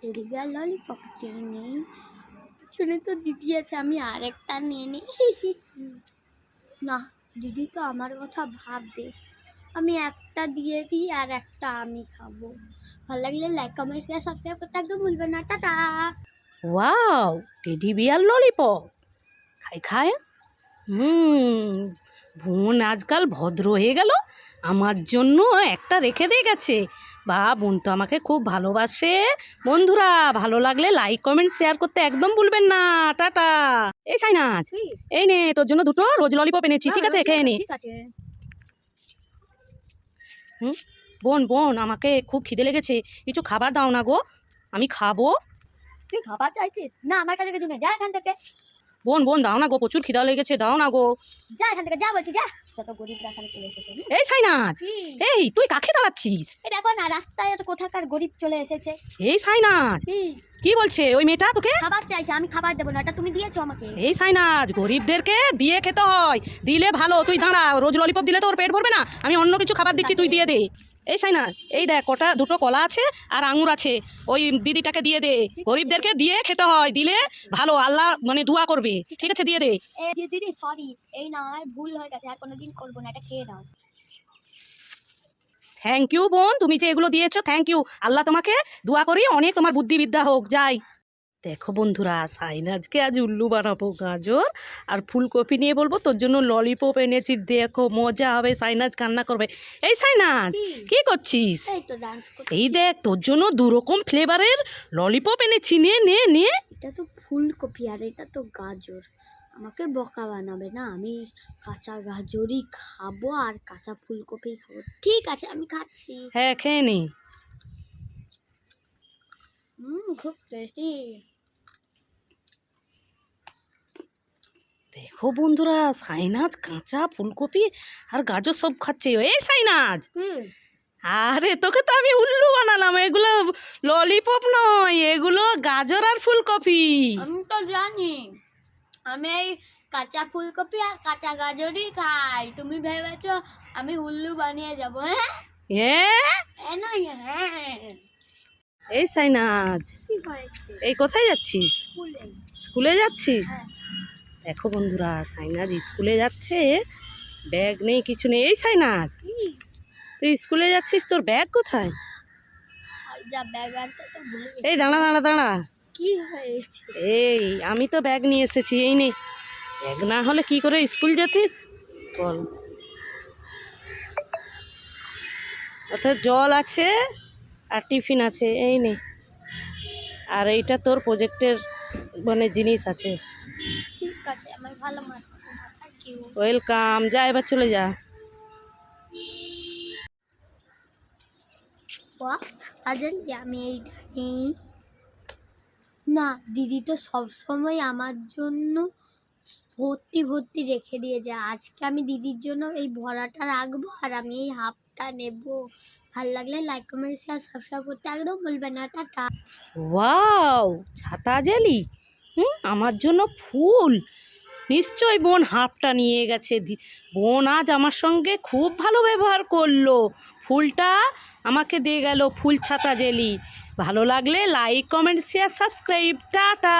Teddy bear lollipop খেয়ে নেই। শুনে তো দিদি আছে আমি আরেকটা নিয়ে নিই। না দিদি তো আমার কথা ভাববে। আমি একটা দিয়ে দিই আর একটা আমি খাব। ভালো লাগলে লাইক কমেন্ট শেয়ার সাবস্ক্রাইব করতে একদম ভুলবেন না। Tata! Wow teddy bear lollipop খাই খায় হুম। বোন আজকাল ভদ্র হয়ে গেল। আমার জন্য একটা রেখে দিয়ে গেছে। বা বোন তো আমাকে খুব ভালোবাসে। বন্ধুরা ভালো লাগলে লাইক কমেন্ট শেয়ার করতে একদম ভুলবেন না। টাটা। এই সাইনাজ এই নে তোর জন্য দুটো রোজ ললিপপ এনেছি। ঠিক আছে খেয়ে নে। হুম? বোন বোন আমাকে খুব খিদে লেগেছে। কিছু খাবার দাও না গো। আমি খাব। তুই খাবার চাইছিস? না আমার কাছে কিছু নেই। যা এখান থেকে। বোন বোন দাও না গো প্রচুর খিদা লেগেছে দাও না গো। যা এখান থেকে যা বলছি যা। যত গরিবরা এখানে চলে এসেছে এই সাইনাজ কি? এই তুই কাকে দাঁড়াচ্ছিস এই দেখো না রাস্তায় কোথাকার গরিব চলে এসেছে। এই সাইনাথ কি কি বলছে ওই মেয়েটা তোকে? খাবার চাইছে আমি খাবার দেবো না এটা তুমি দিয়েছ আমাকে। এই সাইনাজ গরিবদেরকে দিয়ে খেতে হয়। দিলে ভালো তুই দাঁড়া রোজ ললিপপ দিলে তো ওর পেট ভরবে না। আমি অন্য কিছু খাবার দিচ্ছি তুই দিয়ে দে। এই সাইনা এই দেখ কটা দুটো কলা আছে আর আঙুর আছে। ওই দিদিটাকে দিয়ে দে। গরিবদেরকে দিয়ে খেতে হয় দিলে ভালো আল্লাহ মানে দোয়া করবে। ঠিক আছে দিয়ে দে। দিদি সরি এই না আমার ভুল হয়ে গেছে আর কোনোদিন করব না এটা খেয়ে দাও থ্যাংক ইউ বোন তুমি যে এগুলো দিয়েছ থ্যাংক ইউ আল্লাহ তোমাকে দোয়া করি অনেক তোমার বুদ্ধিবিদ্যা হোক যাই। দেখো বন্ধুরা সাইনাজকে আজ উল্লু বানাবো গাজর আর ফুলকপি নিয়ে বলব তোর জন্য ললিপপ এনেছি দেখো মজা হবে সাইনাজ কান্না করবে। এই সাইনাজ কি? করছিস? এই দেখ তোর জন্য দু রকম ফ্লেভারের ললিপপ এনেছি নে নে নে। এটা তো ফুলকপি আর এটা তো গাজর। আমাকে বকা বানাবে না আমি কাঁচা গাজরই খাব আর কাঁচা ফুলকপি খাব। ঠিক আছে আমি খাচ্ছি। হ্যাঁ খেয়ে নে। হুম খুব টেস্টি দেখো বন্ধুরা সাইনাজ কাঁচা ফুলকপি আর গাজর সব খাচ্ছে। এই সাইনাজ! হুম। আরে তোকে তো আমি উল্লু বানালাম। এগুলো ললিপপ নয় এগুলো গাজর আর ফুলকপি। আমি তো জানি। আমি এই কাঁচা ফুলকপি আর কাঁচা গাজরই খাই। তুমি ভেবেছো আমি উল্লু বানিয়ে যাব হ্যাঁ? হ্যাঁ হ্যাঁ। এই সাইনাজ কি এই কোথায় যাচ্ছিস? স্কুলে। স্কুলে যাচ্ছিস? হ্যাঁ। দেখো বন্ধুরা সাইনাজ স্কুলে যাচ্ছে ব্যাগ নেই কিছু নেই। এই সাইনাজ তুই স্কুলে যাচ্ছিস তোর ব্যাগ কোথায়। এই দাঁড়া দাঁড়া দাঁড়া। কি হয়েছে? এই আমি তো ব্যাগ নিয়ে এসেছি এই নেই ব্যাগ না হলে কি করে স্কুল যেতিস? বল। অর্থাৎ জল আছে আর টিফিন আছে এই নেই আর এইটা তোর প্রজেক্টের মানে জিনিস আছে। ঠিক আছে আমার ভালো ওয়েলকাম যা এবার চলে যা। আমি নেই না দিদি তো সব সময় আমার জন্য ভর্তি ভর্তি রেখে দিয়ে যায়। আজকে আমি দিদির জন্য এই ভরাটা রাখব আর আমি এই হাফটা নেব। ভালো লাগলে লাইক কমেন্ট শেয়ার সাবস্ক্রাইব করতে একদম বলবেন না। টাটা। ওয়াও ছাতা জেলি? হুম? আমার জন্য ফুল। নিশ্চয় বোন হাফটা নিয়ে গেছে বোন আজ আমার সঙ্গে খুব ভালো ব্যবহার করল। ফুলটা আমাকে দিয়ে গেল ফুল ছাতা জেলি। ভালো লাগলে like comment share subscribe tata.